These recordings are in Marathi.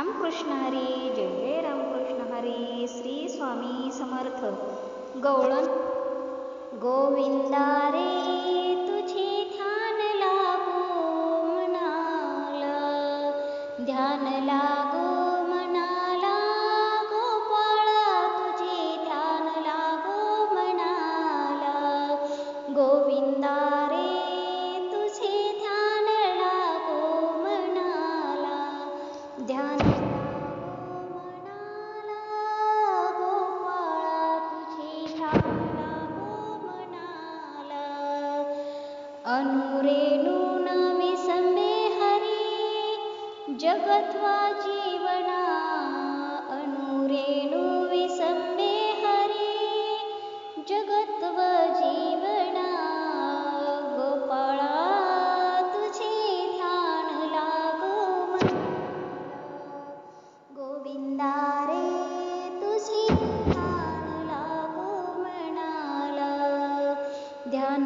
रामकृष्ण हरी जय रामकृष्ण हरी श्री स्वामी समर्थ। गवळण गोविंदा रे तुझे ध्यान लागो मनाला ध्यान लागो। अनूरेणूना सम्मे हरि। जगत्वा जीवना अनूरेणु विषम्य हरि। जगत्वा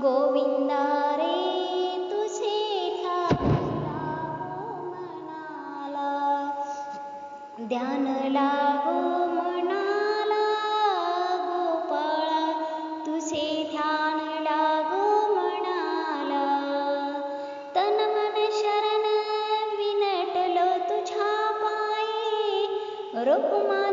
गोविंदा रे तुझे ध्यान लागो मनाला. ध्यान लागो मनाला गोपाळा. तुझे ध्यान लागो मनाला. तन मन शरण विनटलो तुझ्या पायी. रुक्मा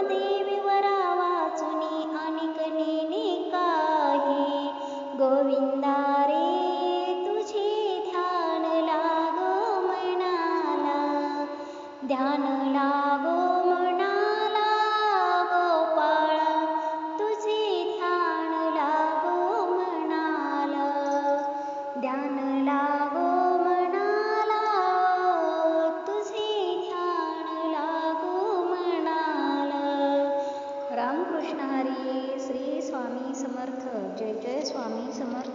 देवी वरा वाचुनी अनिक नेने काही. गोविंदा रे तुझे ध्यान लागो मनाला. ध्यान लागो मनाला गोपाळा. तुझे ध्यान लागो मनाला. ध्यान लागो कृष्ण हरी श्री स्वामी समर्थ जय जय स्वामी समर्थ.